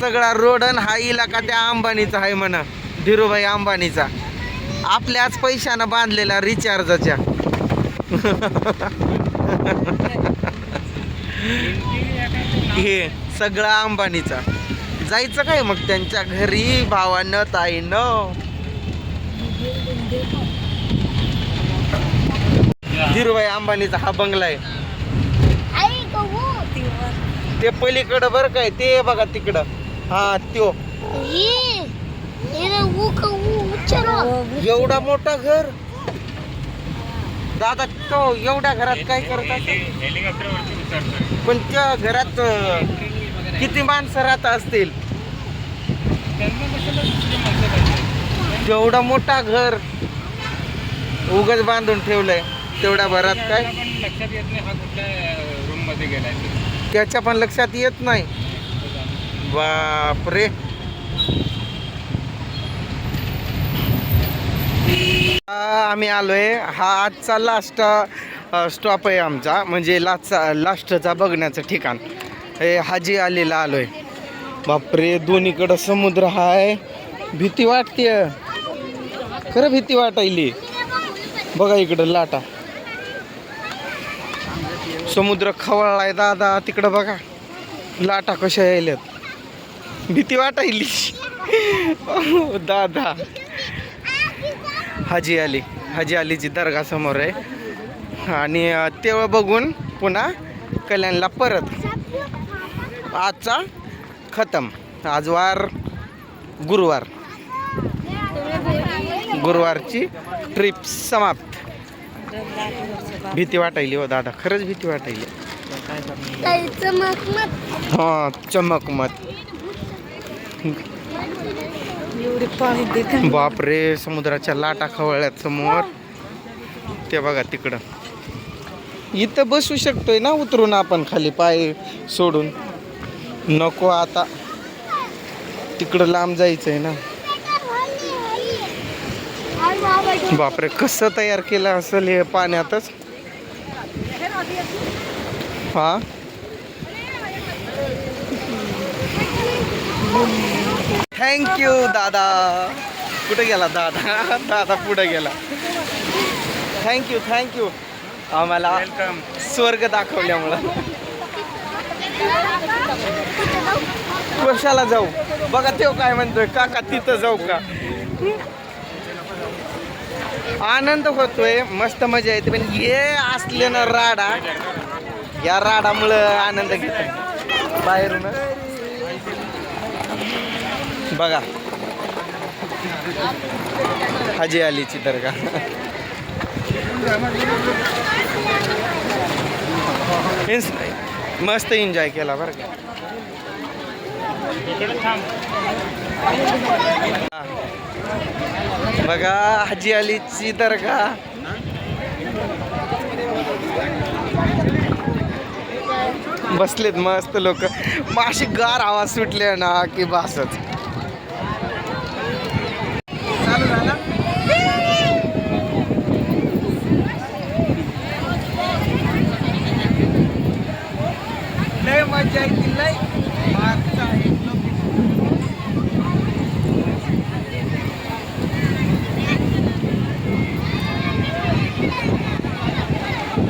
सगळा रोडन हा इलाका त्या अंबानीचा आहे म्हणा. धीरूभाई अंबानीचा. आपल्याच पैशानं बांधलेला रिचार्जच्या. हे सगळा अंबानीचा. जायचं काय मग त्यांच्या घरी भावानं ताईनं? धीरूभाई अंबानीचा हा बंगला आहे. आई गहू ते पलीकडं बरं काय ते बघा तिकडं. हा त्यो. एवढा मोठा घर? दादा तो एवढ्या घरात काय करत असेल? हेलिकॉप्टरवरती उतरतोय. पण त्या घरात अं, किती माणसं राहत असतील? तेवढा मोठा घर उगच बांधून ठेवलंय तेवढ्या भरात काय? पण लक्षात येत नाही हा कुठल्या रूममध्ये गेलाय ते. त्याच्या पण लक्षात येत नाही. बापरे. आम्ही आलोय. हा आजचा लास्ट स्टॉप आहे आमचा. म्हणजे लास्टचा लास्टचा बघण्याचं ठिकाण. हे हाजी आलेला आलोय. बापरे दोन्हीकडं समुद्र हाय. भीती वाटते खरं भीती वाटायली. बघा इकडं लाटा. समुद्र खवळलाय दादा. तिकडं बघा. लाटा कशा यायल्यात. भीती वाटायली. दादा. हाजी अली हाजी अलीची दर्गा समोर आहे. आणि तेव्हा बघून पुन्हा कल्याणला परत. आजचा खतम. आज वार गुरुवार. गुरुवारची ट्रिप समाप्त. भीती वाटायली हो दादा. खरंच भीती वाटायली. ताई चमक मत हा चमकमत एवढे पाणी देते. बापरे समुद्राच्या लाटा खवळ्यात समोर. ते बघा तिकडं. इथं बसू शकतोय ना उतरून आपण खाली पाय सोडून. नको आता. तिकडं लांब जायचंय ना. बापरे कसं तयार केलं असेल हे पाण्यातच? हा? थँक्यू दादा. कुठे गेला? दादा. दादा पुढे गेला. थँक्यू थँक्यू आम्हाला स्वर्ग दाखवल्यामुळं. कशाला जाऊ? बघा तेव काय म्हणतोय. काका तिथं जाऊ का? आनंद होतोय. मस्त मजा येते. पण हे असले ना राडा या राडामुळं आनंद घेतोय. बाहेरून. बघा. हाजी अलीची दर्गा इन्स- मस्त एन्जॉय केला बरं का. बघा हाजी अलीची दर्गा बसलेत मस्त लोक. मग अशी गार आवाज सुटले ना की बासच चालू झाला लय मजा येते लय मागचा एक लोक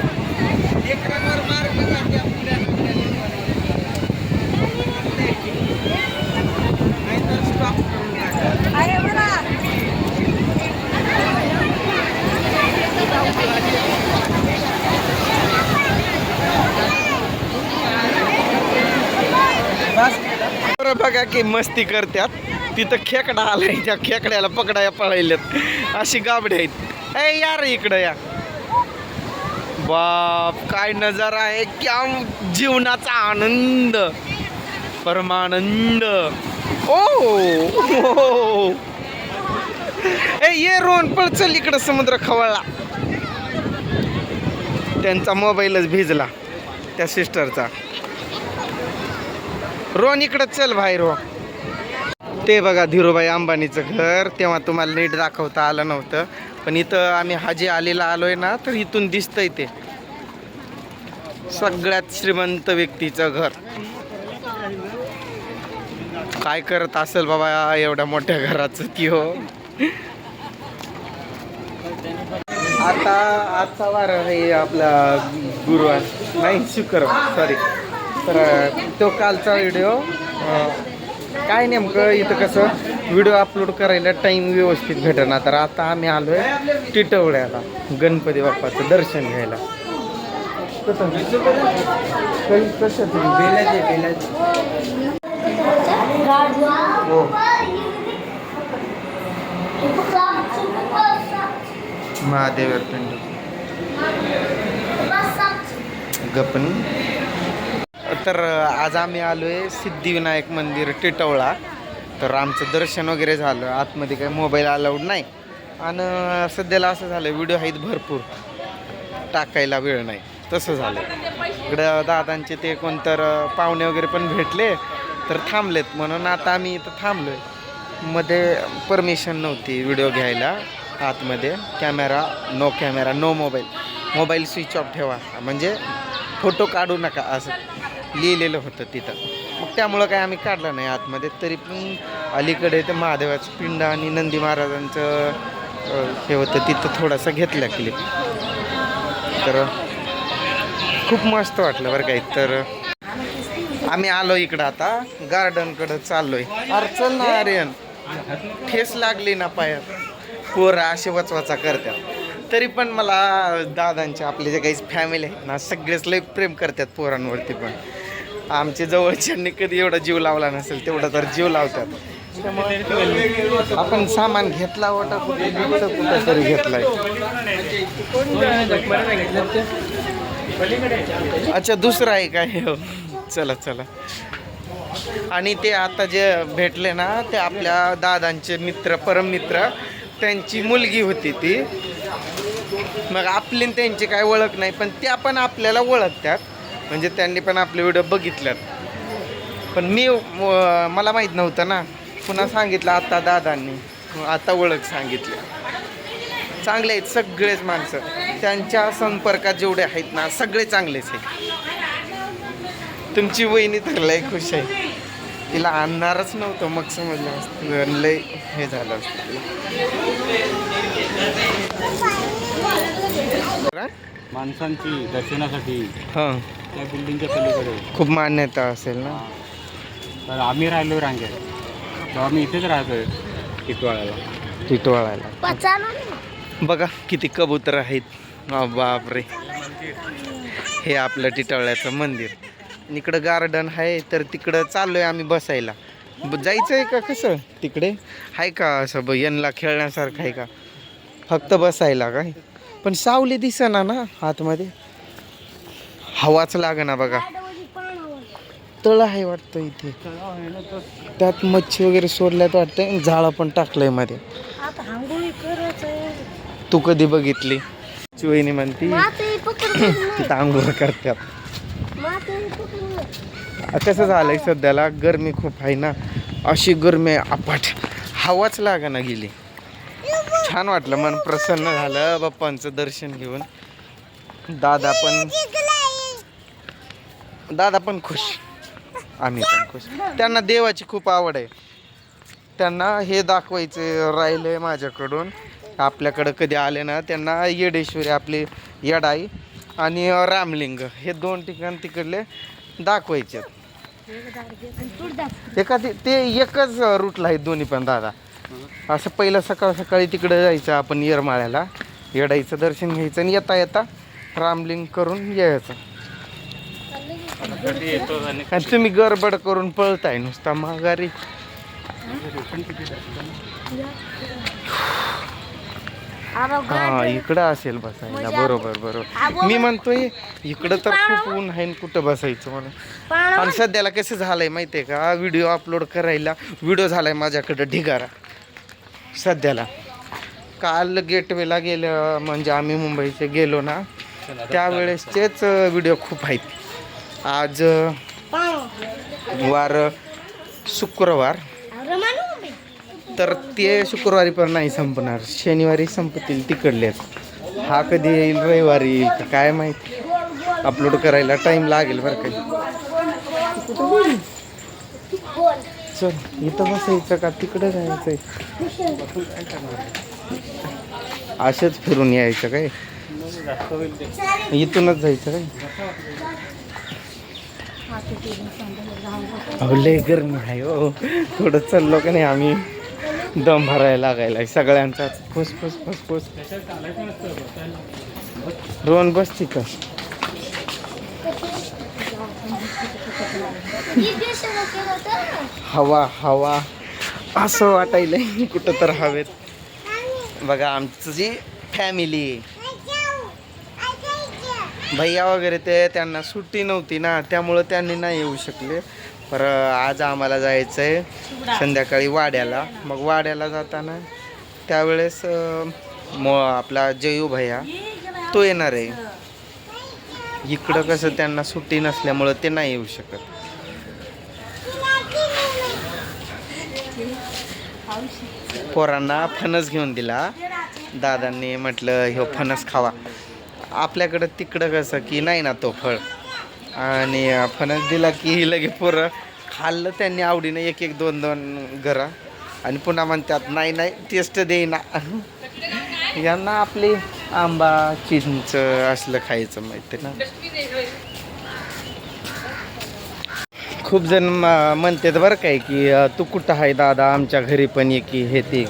एकरावर मार्ग जाते आपल्या नाहीतर स्टॉप करून टाका. इतकी मस्ती करतात तिथं खेकडा आलाय त्या खेकड्याला पकडाया पळायल्यात. अशी गाबडे आहेत. ए यार इकडं या. बाप काय नजारा आहे. क्या जीवनाचा आनंद. परमानंद. ओ हो. ए ये रोन पळ चल इकडं समुद्र खवळला. त्यांचा मोबाईलच भिजला त्या सिस्टरचा रोहन इकडं चल भाई रो ते बघा धीरूभाई अंबानीचं घर तेव्हा तुम्हाला नीट दाखवता आलं नव्हतं. पण इथं आम्ही हाजी आलेला आलोय ना तर इथून दिसतंय ते. सगळ्यात श्रीमंत व्यक्तीचं घर. काय करत असेल बाबा एवढ्या मोठ्या घराचं ती हो? आता आजचा वार आहे आपला गुरुवार. नाही शुक्रवार. सॉरी तर तो कालचा व्हिडिओ काय नेमकं इथं कसं व्हिडिओ अपलोड करायला टाईम व्यवस्थित भेटणार तर आता आम्ही आलो आहे टिटवड्याला गणपती बाप्पाचं दर्शन घ्यायला. कसं कसं बेलाचे बेलाचे हो. महादेवर पिंड गपनी. तर आज आम्ही आलो आहे सिद्धिविनायक मंदिर टिटवळा. तर आमचं दर्शन वगैरे झालं. आतमध्ये काही मोबाईल अलाउड नाही. आणि सध्याला असं झालं व्हिडिओ आहेत भरपूर. टाकायला वेळ नाही. तसं झालं इकडं दादांचे ते कोणतर पाहुणे वगैरे पण भेटले तर थांबलेत. म्हणून आता आम्ही इथं थांबलो आहे मध्ये परमिशन नव्हती व्हिडिओ घ्यायला आतमध्ये. Camera no camera no mobile mobile switch off ठेवा. म्हणजे फोटो काढू नका असं. लिहिलेलं होतं तिथं. मग त्यामुळं काय आम्ही काढलं नाही आतमध्ये. तरी पण अलीकडे ते महादेवाचं पिंड आणि नंदी महाराजांचं हे होतं तिथं थोडासा घेतला क्लिप तर खूप मस्त वाटलं बरं काही तर आम्ही आलो इकडं आता. गार्डनकडं चाललोय. अरे चल ना आर्यन ठेस लागली ना पायात. पोरं असे वचवाचा करतात तरी पण मला दादांचे आपले जे काही फॅमिली आहेत ना सगळेच लय प्रेम करतात पोरांवरती पण. आमच्या जवळच्यांनी कधी एवढा जीव लावला नसेल तेवढा तर जीव लावतात. त्यामुळे आपण सामान घेतला होता कुठे कुठं तरी घेतलाय. अच्छा दुसरं आहे काय? हो. चला चला. आणि ते आता जे भेटले ना ते आपल्या दादांचे मित्र परममित्र त्यांची मुलगी होती ती. मग आपली आणि त्यांची काय ओळख नाही पण त्या पण आपल्याला ओळखतात. म्हणजे त्यांनी पण आपले व्हिडिओ बघितल्यात. पण मी मला माहीत नव्हतं ना. पुन्हा सांगितलं आता दादांनी. आता ओळख सांगितली. चांगले आहेत सगळेच माणसं. त्यांच्या संपर्कात जेवढे आहेत ना सगळे चांगलेच आहेत. तुमची वहिनी तर लय खुश आहे. तिला आणणारच नव्हतं मग समजलं असतं. लय हे झालं असतं माणसांची दर्शनासाठी हां. त्या बिल्डिंगच्या पलीकडे. खूप मान्यता असेल ना? तर आम्ही राहिलो रांगेत. तेव्हा आम्ही इथेच राहतोय टिटवाळ्याला. टिटवाळायला. पचाना बघा किती कबूतर आहेत. बापरे. हे आपलं टिटवळ्याचं मंदिर. इकडं गार्डन आहे तर तिकडं चाललोय आम्ही बसायला. ब- जायचं आहे का कसं? तिकडे? आहे का असं ब यांना खेळण्यासारखं आहे का? फक्त बसायला काय? पण सावली दिसेना ना आतमध्ये हवाच ना बघा. तळ आहे वाटतं इथे. त्यात मच्छी वगैरे सोडल्यात वाटतं झाडं पण टाकलंयमध्ये. तू कधी बघितली? चिवईनी म्हणती तिथं आंघोळ करतात. कसं झालंय सध्याला? गरमी खूप आहे ना. अशी गरमी आहे. अपाट हवाच ना गेली. छान वाटलं मन प्रसन्न झालं बाप्पांचं दर्शन घेऊन. दादा पण दादा पण खुश. आम्ही पण खुश. त्यांना देवाची खूप आवड आहे. त्यांना हे दाखवायचं राहिलं आहे माझ्याकडून. आपल्याकडं कधी आले ना त्यांना येडेश्वरी आपली येडाई आणि रामलिंग हे दोन ठिकाण तिकडले दाखवायचे एका ते- ते एकच रूटला आहेत दोन्ही पण दादा. असं पहिलं सकाळ सकाळी तिकडं जायचं आपण येरमाळ्याला. येडाईचं दर्शन घ्यायचं आणि येता येता रामलिंग करून यायचं. आणि तुम्ही गडबड करून पळताय नुसता माघारी. हा इकडं असेल बसायला. बरोबर बरोबर. मी म्हणतोय इकडं तर खूप ऊन आहे कुठं बसायचं म्हणून आणि सध्याला कसं झालंय माहितीये का? व्हिडिओ अपलोड करायला व्हिडिओ झालाय माझ्याकडं ढिगारा. सध्याला. काल गेटवेला गेलं म्हणजे आम्ही मुंबईचे गेलो ना त्यावेळेसचेच व्हिडिओ खूप आहेत. आज वार शुक्रवार. तर ते शुक्रवारी पण नाही संपणार. शनिवारी संपतील तिकडलेच हा कधी येईल रविवारी येईल काय माहिती. अपलोड करायला टाईम लागेल बरं काही चल इथं बसायचं का? तिकडं जायचंय. असंच फिरून यायचं काय? इथूनच जायचं काय? अहो लय गरमी आहे हो. थोडं चाललो का नाही आम्ही दम भरायला लागायला. सगळ्यांचाच. फुस फुस फुस फुस. रोहन बस तिथं ही बेसन केलं तर हवा हवा. असं वाटायलंय. कुठं तर हवेत. बघा आमचं जी फॅमिली भैया वगैरे ते त्यांना सुट्टी नव्हती ना त्यामुळं त्यांनी नाही येऊ शकले. पर आज आम्हाला जायचं आहे संध्याकाळी वाड्याला. मग वाड्याला जाताना त्यावेळेस म आपला जयू भैया तो येणार आहे. इकडं कसं त्यांना सुट्टी नसल्यामुळं ते नाही येऊ शकत. पोरांना फणस घेऊन दिला. दादांनी म्हटलं ह्यो फणस खावा. आपल्याकडं तिकडं कसं की नाही ना तो फळ. आणि फणस दिला की लगे पोरं खाल्लं त्यांनी आवडीनं एक एक दोन दोन घरा. आणि पुन्हा म्हणतात नाही नाही टेस्ट देईना. यांना आपली आंबा चिंच असलं खायचं माहिती ना. खूप जण म- म्हणतात बरं काय की तू कुठं आहे दादा? आमच्या घरी पण ये की हे ते.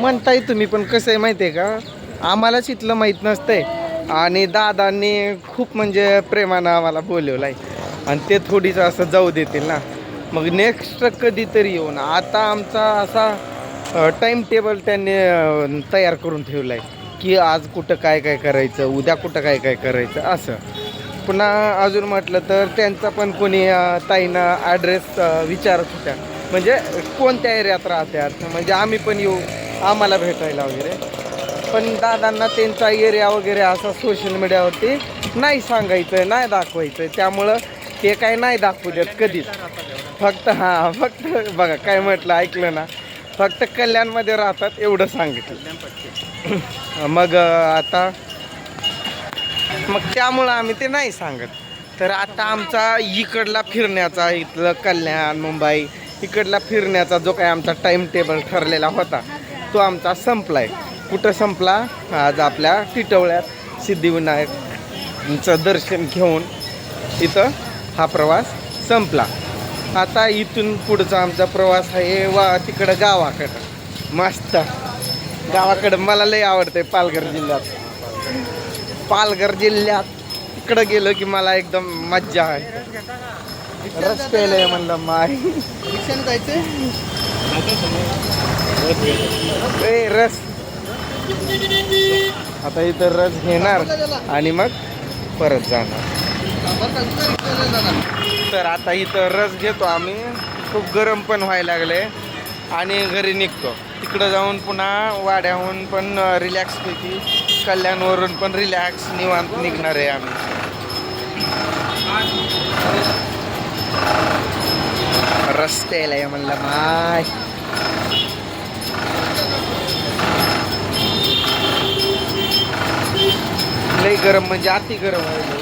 म्हणताय तुम्ही पण कसं आहे माहिती आहे का? आम्हालाच इथलं माहीत नसतंय. आणि दादांनी खूप म्हणजे प्रेमानं आम्हाला बोलवलं आहे आणि ते थोडीचं असं जाऊ देतील ना. मग नेक्स्ट कधीतरी येऊन आता आमचा असा टाईम टेबल त्यांनी तयार करून ठेवला आहे की आज कुठं काय काय करायचं? उद्या कुठं काय काय करायचं? असं. पुन्हा अजून म्हटलं तर त्यांचा पण कोणी ताईनं ॲड्रेस विचारत होत्या. म्हणजे कोणत्या एरियात राहतात म्हणजे आम्ही पण येऊ आम्हाला भेटायला वगैरे. पण दादांना त्यांचा एरिया वगैरे असा सोशल मीडियावरती नाही सांगायचं नाही दाखवायचं त्यामुळं ते काय नाही दाखवू देत कधीच. फक्त हां फक्त बघा काय म्हटलं ऐकलं ना. फक्त कल्याणमध्ये राहतात एवढं सांगितलं. मग आता मग त्यामुळं आम्ही ते नाही सांगत. तर आता आमचा इकडला फिरण्याचा इथलं कल्याण मुंबई इकडला फिरण्याचा जो काही आमचा टाईम टेबल ठरलेला होता तो आमचा संपलाय. कुठं संपला? आज आपल्या टिटवळ्यात सिद्धिविनायकचं दर्शन घेऊन इथं हा प्रवास संपला. आता इथून पुढचा आमचा प्रवास आहे वा तिकडं गावाकडं. मस्त. गावाकडं मला लई आवडते पालघर जिल्ह्यात. पालघर जिल्ह्यात तिकडं गेलो की मला एकदम मज्जा आहे. रस्त्याला आहे म्हणलं माय. ए रस. आता इथं रस घेणार आणि मग परत जाणार. तर आता इथं रस घेतो आम्ही. खूप गरम पण व्हायला लागले आणि घरी निघतो. तिकडं जाऊन पुन्हा वाड्याहून पण रिलॅक्सपैकी कल्याणवरून पण रिलॅक्स निवांत निघणार आहे आम्ही. रस्त्याला आहे म्हणलं माय. लई गरम म्हणजे अति गरम व्हायला